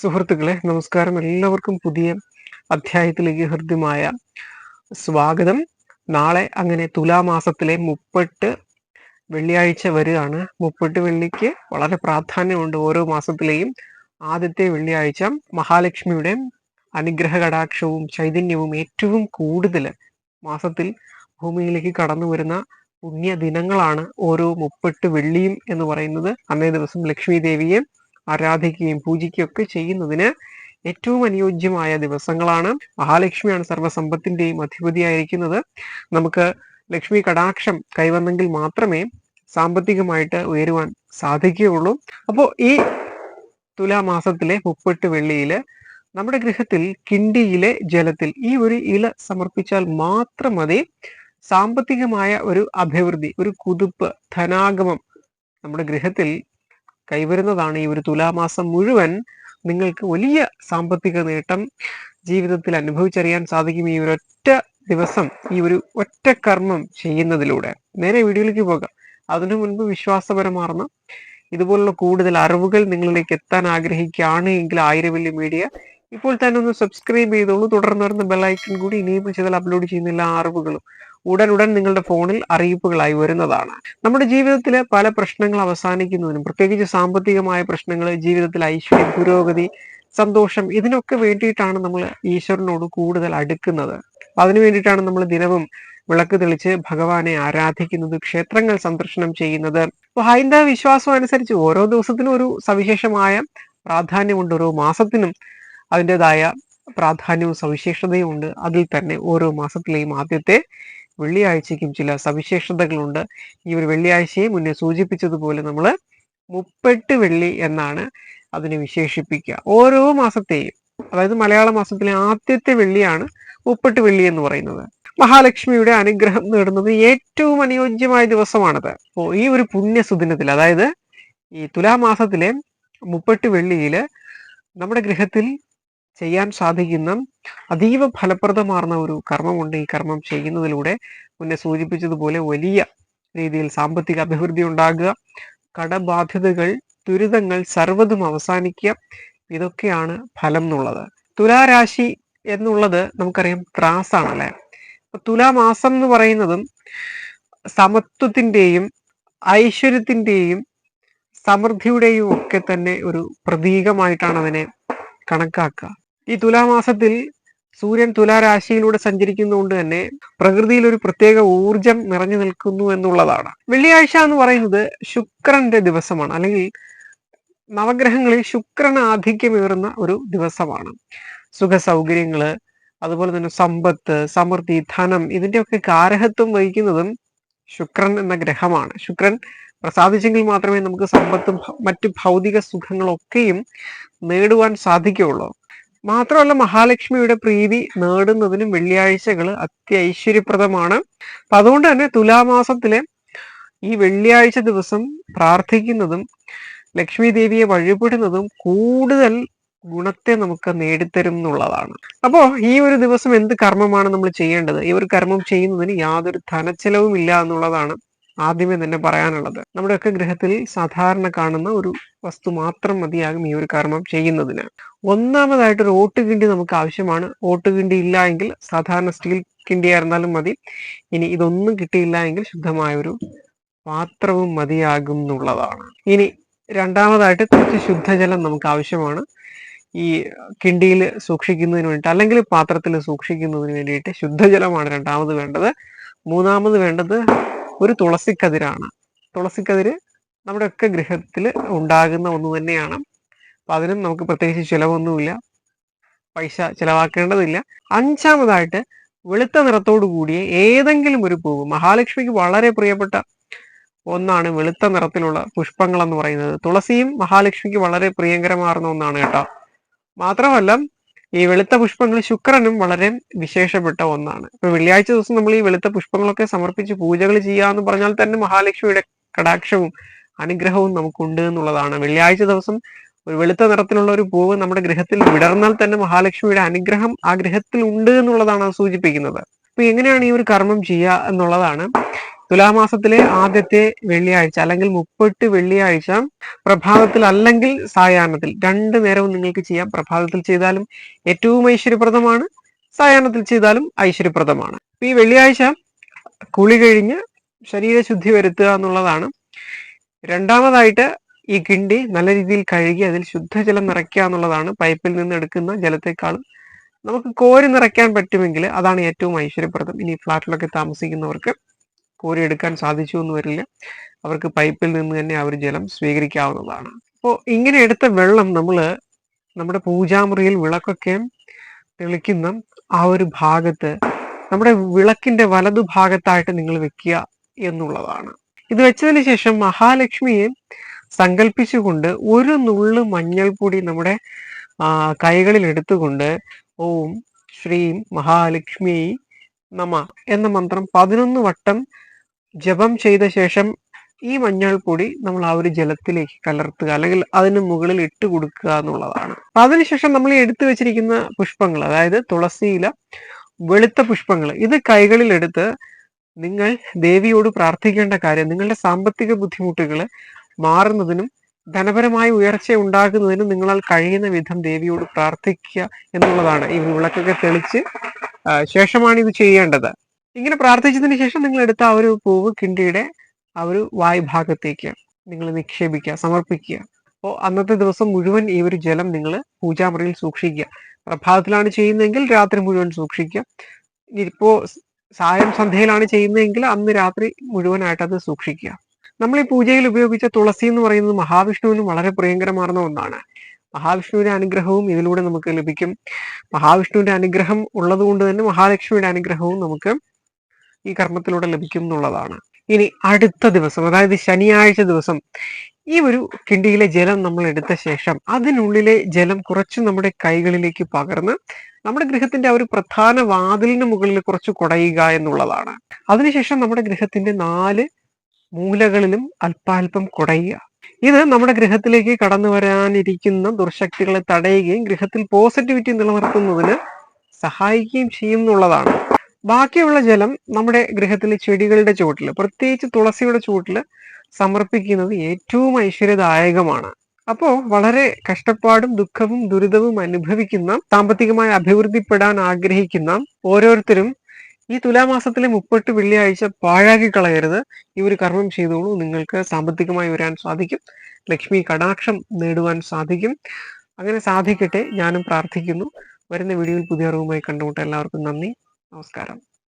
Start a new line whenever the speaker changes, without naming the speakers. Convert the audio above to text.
സുഹൃത്തുക്കളെ നമസ്കാരം. എല്ലാവർക്കും പുതിയ അധ്യായത്തിലേക്ക് ഹൃദ്യമായ സ്വാഗതം. നാളെ അങ്ങനെ തുലാമാസത്തിലെ മുപ്പട്ട് വെള്ളിയാഴ്ച വരികയാണ്. മുപ്പട്ട് വെള്ളിക്ക് വളരെ പ്രാധാന്യമുണ്ട് ഓരോ മാസത്തിലെയും. ആദ്യത്തെ വെള്ളിയാഴ്ച മഹാലക്ഷ്മിയുടെ അനുഗ്രഹ കടാക്ഷവും ചൈതന്യവും ഏറ്റവും കൂടുതൽ മാസത്തിൽ ഭൂമിയിലേക്ക് കടന്നു വരുന്ന പുണ്യ ദിനങ്ങളാണ് ഓരോ മുപ്പട്ട് വെള്ളിയും എന്ന് പറയുന്നത്. അന്നേ ദിവസം ലക്ഷ്മി ദേവിയെ ആരാധിക്കുകയും പൂജിക്കുകയും ഒക്കെ ചെയ്യുന്നതിന് ഏറ്റവും അനുയോജ്യമായ ദിവസങ്ങളാണ്. മഹാലക്ഷ്മിയാണ് സർവസമ്പത്തിന്റെയും അധിപതിയായിരിക്കുന്നത്. നമുക്ക് ലക്ഷ്മി കടാക്ഷം കൈവന്നെങ്കിൽ മാത്രമേ സാമ്പത്തികമായിട്ട് ഉയരുവാൻ സാധിക്കുകയുള്ളൂ. അപ്പോൾ ഈ തുലാമാസത്തിലെ മുപ്പെട്ട് വെള്ളിയിൽ നമ്മുടെ ഗൃഹത്തിൽ കിണ്ടിയിലെ ജലത്തിൽ ഈ ഒരു ഇല സമർപ്പിച്ചാൽ മാത്രം മതി. സാമ്പത്തികമായ ഒരു അഭിവൃദ്ധി ഒരു കുതിപ്പ് ധനാഗമം നമ്മുടെ ഗൃഹത്തിൽ കൈവരുന്നതാണ് ഈ ഒരു തുലാമാസം മുഴുവൻ നിങ്ങൾക്ക് വലിയ സാമ്പത്തിക നേട്ടം ജീവിതത്തിൽ അനുഭവിച്ചറിയാൻ സാധിക്കും ഈ ഒരു ഒറ്റ ദിവസം ഈ ഒരു ഒറ്റ കർമ്മം ചെയ്യുന്നതിലൂടെ. നേരെ വീഡിയോയിലേക്ക് പോകാം. അതിനു മുൻപ് വിശ്വാസപരമാർന്ന ഇതുപോലുള്ള കൂടുതൽ അറിവുകൾ നിങ്ങളിലേക്ക് എത്താൻ ആഗ്രഹിക്കുകയാണ് എങ്കിൽ ആയിരവല്യ മീഡിയ ഇപ്പോൾ തന്നെ ഒന്ന് സബ്സ്ക്രൈബ് ചെയ്തോളൂ. തുടർന്ന് വരുന്ന ബെല്ലൈക്കൺ കൂടി ഇനിയും ചെയ്താൽ അപ്ലോഡ് ചെയ്യുന്ന എല്ലാ അറിവുകളും ഉടൻ നിങ്ങളുടെ ഫോണിൽ അറിയിപ്പുകളായി വരുന്നതാണ്. നമ്മുടെ ജീവിതത്തിലെ പല പ്രശ്നങ്ങൾ അവസാനിക്കുന്നതിനും പ്രത്യേകിച്ച് സാമ്പത്തികമായ പ്രശ്നങ്ങൾ ജീവിതത്തിൽ ഐശ്വര്യം പുരോഗതി സന്തോഷം ഇതിനൊക്കെ വേണ്ടിയിട്ടാണ് നമ്മൾ ഈശ്വരനോട് കൂടുതൽ അടുക്കുന്നത്. അതിനു വേണ്ടിയിട്ടാണ് നമ്മൾ ദിനവും വിളക്ക് തെളിച്ച് ഭഗവാനെ ആരാധിക്കുന്നത് ക്ഷേത്രങ്ങൾ സന്ദർശനം ചെയ്യുന്നത്. ഹൈന്ദവ വിശ്വാസം അനുസരിച്ച് ഓരോ ദിവസത്തിനും ഒരു സവിശേഷമായ പ്രാധാന്യമുണ്ട് ഓരോ മാസത്തിനും അതിന്റെതായ പ്രാധാന്യവും സവിശേഷതയും ഉണ്ട്. അതിൽ തന്നെ ഓരോ മാസത്തിലെയും ആദ്യത്തെ വെള്ളിയാഴ്ചയ്ക്കും ചില സവിശേഷതകളുണ്ട്. ഈ ഒരു വെള്ളിയാഴ്ചയെ മുന്നേ സൂചിപ്പിച്ചതുപോലെ നമ്മൾ മുപ്പെട്ട് വെള്ളി എന്നാണ് അതിനെ വിശേഷിപ്പിക്കുക. ഓരോ മാസത്തെയും അതായത് മലയാള മാസത്തിലെ ആദ്യത്തെ വെള്ളിയാണ് മുപ്പെട്ട് വെള്ളി എന്ന് പറയുന്നത്. മഹാലക്ഷ്മിയുടെ അനുഗ്രഹം നേടുന്നത് ഏറ്റവും അനുയോജ്യമായ ദിവസമാണത്. അപ്പോൾ ഈ ഒരു പുണ്യസുദിനത്തിൽ അതായത് ഈ തുലാമാസത്തിലെ മുപ്പെട്ട് വെള്ളിയിൽ നമ്മുടെ ഗൃഹത്തിൽ ചെയ്യാൻ സാധിക്കുന്ന അതീവ ഫലപ്രദമാർന്ന ഒരു കർമ്മമുണ്ട് ഈ കർമ്മം ചെയ്യുന്നതിലൂടെ. മുന്നേ സൂചിപ്പിച്ചതുപോലെ വലിയ രീതിയിൽ സാമ്പത്തിക അഭിവൃദ്ധി ഉണ്ടാകുക കടബാധ്യതകൾ ദുരിതങ്ങൾ സർവതും അവസാനിക്കുക ഇതൊക്കെയാണ് ഫലം എന്നുള്ളത്. തുലാരാശി എന്നുള്ളത് നമുക്കറിയാം ത്രാസാണല്ലേ? തുലാമാസം എന്ന് പറയുന്നതും സമത്വത്തിന്റെയും ഐശ്വര്യത്തിന്റെയും സമൃദ്ധിയുടെയും ഒക്കെ തന്നെ ഒരു പ്രതീകമായിട്ടാണ് അതിനെ കണക്കാക്കുക. ഈ തുലാമാസത്തിൽ സൂര്യൻ തുലാരാശിയിലൂടെ സഞ്ചരിക്കുന്നതുകൊണ്ട് തന്നെ പ്രകൃതിയിൽ ഒരു പ്രത്യേക ഊർജം നിറഞ്ഞു നിൽക്കുന്നു എന്നുള്ളതാണ്. വെള്ളിയാഴ്ച എന്ന് പറയുന്നത് ശുക്രന്റെ ദിവസമാണ്. അല്ലെങ്കിൽ നവഗ്രഹങ്ങളിൽ ശുക്രൻ ആധിക്യമേറുന്ന ഒരു ദിവസമാണ്. സുഖ സൗകര്യങ്ങൾ അതുപോലെ തന്നെ സമ്പത്ത് സമൃദ്ധി ധനം ഇതിന്റെയൊക്കെ കാരഹത്വം വഹിക്കുന്നതും ശുക്രൻ എന്ന ഗ്രഹമാണ്. ശുക്രൻ പ്രസാദിച്ചെങ്കിൽ മാത്രമേ നമുക്ക് സമ്പത്തും മറ്റു ഭൗതിക സുഖങ്ങളൊക്കെയും നേടുവാൻ സാധിക്കുകയുള്ളൂ. മാത്രമല്ല മഹാലക്ഷ്മിയുടെ പ്രീതി നേടുന്നതിനും വെള്ളിയാഴ്ചകൾ അത്യൈശ്വര്യപ്രദമാണ്. അപ്പൊ അതുകൊണ്ട് തന്നെ തുലാമാസത്തിലെ ഈ വെള്ളിയാഴ്ച ദിവസം പ്രാർത്ഥിക്കുന്നതും ലക്ഷ്മി ദേവിയെ വഴിപെടുന്നതും കൂടുതൽ ഗുണത്തെ നമുക്ക് നേടിത്തരും എന്നുള്ളതാണ്. അപ്പോ ഈ ഒരു ദിവസം എന്ത് കർമ്മമാണ് നമ്മൾ ചെയ്യേണ്ടത്? ഈ ഒരു കർമ്മം ചെയ്യുന്നതിന് യാതൊരു ധനച്ചെലവും ഇല്ല എന്നുള്ളതാണ് ആദ്യമേ തന്നെ പറയാനുള്ളത്. നമ്മുടെയൊക്കെ ഗൃഹത്തിൽ സാധാരണ കാണുന്ന ഒരു വസ്തു മാത്രം മതിയാകും ഈ ഒരു കർമ്മം ചെയ്യുന്നതിന്. ഒന്നാമതായിട്ട് ഒരു ഓട്ടുകിണ്ടി നമുക്ക് ആവശ്യമാണ്. ഓട്ടുകിണ്ടി ഇല്ല എങ്കിൽ സാധാരണ സ്റ്റീൽ കിണ്ടി ആയിരുന്നാലും മതി. ഇനി ഇതൊന്നും കിട്ടിയില്ല എങ്കിൽ ശുദ്ധമായ ഒരു പാത്രവും മതിയാകും എന്നുള്ളതാണ്. ഇനി രണ്ടാമതായിട്ട് കുറച്ച് ശുദ്ധജലം നമുക്ക് ആവശ്യമാണ്. ഈ കിണ്ടിയിൽ സൂക്ഷിക്കുന്നതിന് വേണ്ടിയിട്ട് അല്ലെങ്കിൽ പാത്രത്തിൽ സൂക്ഷിക്കുന്നതിന് വേണ്ടിയിട്ട് ശുദ്ധജലമാണ് രണ്ടാമത് വേണ്ടത്. മൂന്നാമത് വേണ്ടത് ഒരു തുളസിക്കതിരാണ്. തുളസിക്കതിര് നമ്മുടെ ഒക്കെ ഗൃഹത്തിൽ ഉണ്ടാകുന്ന ഒന്ന് തന്നെയാണ്. അപ്പൊ അതിനും നമുക്ക് പ്രത്യേകിച്ച് ചിലവൊന്നുമില്ല. പൈസ ചിലവാക്കേണ്ടതില്ല. അഞ്ചാമതായിട്ട് വെളുത്ത നിറത്തോടു കൂടിയ ഏതെങ്കിലും ഒരു പൂവ്. മഹാലക്ഷ്മിക്ക് വളരെ പ്രിയപ്പെട്ട ഒന്നാണ് വെളുത്ത നിറത്തിലുള്ള പുഷ്പങ്ങൾ എന്ന് പറയുന്നത്. തുളസിയും മഹാലക്ഷ്മിക്ക് വളരെ പ്രിയങ്കരമാർന്ന ഒന്നാണ് കേട്ടോ. മാത്രമല്ല ഈ വെളുത്ത പുഷ്പങ്ങൾ ശുക്രനും വളരെ വിശേഷപ്പെട്ട ഒന്നാണ്. ഇപ്പൊ വെള്ളിയാഴ്ച ദിവസം നമ്മൾ ഈ വെളുത്ത പുഷ്പങ്ങളൊക്കെ സമർപ്പിച്ച് പൂജകൾ ചെയ്യുക ചെയ്യാന്ന് പറഞ്ഞാൽ തന്നെ മഹാലക്ഷ്മിയുടെ കടാക്ഷവും അനുഗ്രഹവും നമുക്കുണ്ട് എന്നുള്ളതാണ്. വെള്ളിയാഴ്ച ദിവസം ഒരു വെളുത്ത നിറത്തിലുള്ള ഒരു പൂവ് നമ്മുടെ ഗൃഹത്തിൽ വിടർന്നാൽ തന്നെ മഹാലക്ഷ്മിയുടെ അനുഗ്രഹം ആ ഗൃഹത്തിൽ ഉണ്ട് എന്നുള്ളതാണ് സൂചിപ്പിക്കുന്നത്. അപ്പൊ എങ്ങനെയാണ് ഈ ഒരു കർമ്മം ചെയ്യുക എന്നുള്ളതാണ്. തുലാമാസത്തിലെ ആദ്യത്തെ വെള്ളിയാഴ്ച അല്ലെങ്കിൽ മുപ്പെട്ട് വെള്ളിയാഴ്ച പ്രഭാതത്തിൽ അല്ലെങ്കിൽ സായാഹ്നത്തിൽ. രണ്ടു നേരവും നിങ്ങൾക്ക് ചെയ്യാം. പ്രഭാതത്തിൽ ചെയ്താലും ഏറ്റവും ഐശ്വര്യപ്രദമാണ്. സായാഹ്നത്തിൽ ചെയ്താലും ഐശ്വര്യപ്രദമാണ്. ഈ വെള്ളിയാഴ്ച കുളി കഴിഞ്ഞ് ശരീരശുദ്ധി വരുത്തുക എന്നുള്ളതാണ്. രണ്ടാമതായിട്ട് ഈ കിണ്ടി നല്ല രീതിയിൽ കഴുകി അതിൽ ശുദ്ധജലം നിറയ്ക്കുക എന്നുള്ളതാണ്. പൈപ്പിൽ നിന്ന് എടുക്കുന്ന ജലത്തെക്കാളും നമുക്ക് കോരി നിറയ്ക്കാൻ പറ്റുമെങ്കിൽ അതാണ് ഏറ്റവും ഐശ്വര്യപ്രദം. ഇനി ഫ്ലാറ്റിലൊക്കെ താമസിക്കുന്നവർക്ക് കോരി എടുക്കാൻ സാധിച്ചു എന്ന് വരില്ല. അവർക്ക് പൈപ്പിൽ നിന്ന് തന്നെ അവർ ജലം സ്വീകരിക്കാവുന്നതാണ്. അപ്പോൾ ഇങ്ങനെ എടുത്ത വെള്ളം നമ്മൾ നമ്മുടെ പൂജാമുറിയിൽ വിളക്കൊക്കെ തെളിക്കുന്ന ആ ഒരു ഭാഗത്ത് നമ്മുടെ വിളക്കിന്റെ വലതു ഭാഗത്തായിട്ട് നിങ്ങൾ വെക്കുക എന്നുള്ളതാണ്. ഇത് വെച്ചതിന് ശേഷം മഹാലക്ഷ്മിയെ സങ്കല്പിച്ചുകൊണ്ട് ഒരു നുള്ളു മഞ്ഞൾപ്പൊടി നമ്മുടെ കൈകളിൽ എടുത്തുകൊണ്ട് ഓം ശ്രീ മഹാലക്ഷ്മി നമ എന്ന മന്ത്രം പതിനൊന്ന് വട്ടം ജപം ചെയ്ത ശേഷം ഈ മഞ്ഞൾപ്പൊടി നമ്മൾ ആ ഒരു ജലത്തിലേക്ക് കലർത്തുക അല്ലെങ്കിൽ അതിന് മുകളിൽ ഇട്ട് കൊടുക്കുക എന്നുള്ളതാണ്. അപ്പൊ അതിനുശേഷം നമ്മൾ എടുത്തു വെച്ചിരിക്കുന്ന പുഷ്പങ്ങൾ അതായത് തുളസിയില വെളുത്ത പുഷ്പങ്ങൾ ഇത് കൈകളിൽ എടുത്ത് നിങ്ങൾ ദേവിയോട് പ്രാർത്ഥിക്കേണ്ട കാര്യം നിങ്ങളുടെ സാമ്പത്തിക ബുദ്ധിമുട്ടുകൾ മാറുന്നതിനും ധനപരമായ ഉയർച്ച ഉണ്ടാകുന്നതിനും നിങ്ങളാൽ കഴിയുന്ന വിധം ദേവിയോട് പ്രാർത്ഥിക്കുക എന്നുള്ളതാണ്. ഈ വിളക്കൊക്കെ തെളിച്ച് ശേഷമാണ് ഇത് ചെയ്യേണ്ടത്. ഇങ്ങനെ പ്രാർത്ഥിച്ചതിന് ശേഷം നിങ്ങൾ എടുത്ത ആ ഒരു പൂവ് കിണ്ടിയുടെ ആ ഒരു ഭാഗത്തേക്ക് നിങ്ങൾ നിക്ഷേപിക്കുക സമർപ്പിക്കുക. അപ്പോൾ അന്നത്തെ ദിവസം മുഴുവൻ ഈ ഒരു ജലം നിങ്ങൾ പൂജാമുറിയിൽ സൂക്ഷിക്കുക. പ്രഭാതത്തിലാണ് ചെയ്യുന്നതെങ്കിൽ രാത്രി മുഴുവൻ സൂക്ഷിക്കുക. ഇപ്പോ സായം സന്ധ്യയിലാണ് ചെയ്യുന്നതെങ്കിൽ അന്ന് രാത്രി മുഴുവനായിട്ട് അത് സൂക്ഷിക്കുക. നമ്മൾ ഈ പൂജയിൽ ഉപയോഗിച്ച തുളസി എന്ന് പറയുന്നത് മഹാവിഷ്ണുവിന് വളരെ പ്രിയങ്കരമാർന്ന ഒന്നാണ്. മഹാവിഷ്ണുവിന്റെ അനുഗ്രഹവും ഇതിലൂടെ നമുക്ക് ലഭിക്കും. മഹാവിഷ്ണുവിന്റെ അനുഗ്രഹം ഉള്ളതുകൊണ്ട് തന്നെ മഹാലക്ഷ്മിയുടെ അനുഗ്രഹവും നമുക്ക് ഈ കർമ്മത്തിലൂടെ ലഭിക്കും എന്നുള്ളതാണ് ഇനി അടുത്ത ദിവസം അതായത് ശനിയാഴ്ച ദിവസം ഈ ഒരു കിണ്ടിയിലെ ജലം നമ്മൾ എടുത്ത ശേഷം അതിനുള്ളിലെ ജലം കുറച്ച് നമ്മുടെ കൈകളിലേക്ക് പകർന്ന് നമ്മുടെ ഗൃഹത്തിന്റെ ആ ഒരു പ്രധാന വാതിലിന് മുകളിൽ കുറച്ച് കുടയുക എന്നുള്ളതാണ്. അതിനുശേഷം നമ്മുടെ ഗൃഹത്തിന്റെ നാല് മൂലകളിലും അല്പാൽപം കുടയുക. ഇത് നമ്മുടെ ഗൃഹത്തിലേക്ക് കടന്നു വരാനിരിക്കുന്ന ദുർശക്തികളെ തടയുകയും ഗൃഹത്തിൽ പോസിറ്റിവിറ്റി നിലനിർത്തുന്നതിന് സഹായിക്കുകയും ചെയ്യുന്നുള്ളതാണ് ബാക്കിയുള്ള ജലം നമ്മുടെ ഗൃഹത്തിലെ ചെടികളുടെ ചുവട്ടിൽ പ്രത്യേകിച്ച് തുളസിയുടെ ചുവട്ടിൽ സമർപ്പിക്കുന്നത് ഏറ്റവും ഐശ്വര്യദായകമാണ്. അപ്പോ വളരെ കഷ്ടപ്പാടും ദുഃഖവും ദുരിതവും അനുഭവിക്കുന്ന സാമ്പത്തികമായി അഭിവൃദ്ധിപ്പെടാൻ ആഗ്രഹിക്കുന്ന ഓരോരുത്തരും ഈ തുലാമാസത്തിലെ മുപ്പട്ട് വെള്ളിയാഴ്ച പാഴാക്കി കളയരുത്. ഈ ഒരു കർമ്മം ചെയ്തോളൂ. നിങ്ങൾക്ക് സാമ്പത്തികമായി വരാൻ സാധിക്കും. ലക്ഷ്മി കടാക്ഷം നേടുവാൻ സാധിക്കും. അങ്ങനെ സാധിക്കട്ടെ. ഞാനും പ്രാർത്ഥിക്കുന്നു. വരുന്ന വീഡിയോയിൽ പുതിയ അറിവുമായി കണ്ടുമുട്ട എല്ലാവർക്കും നന്ദി. നമസ്കാരം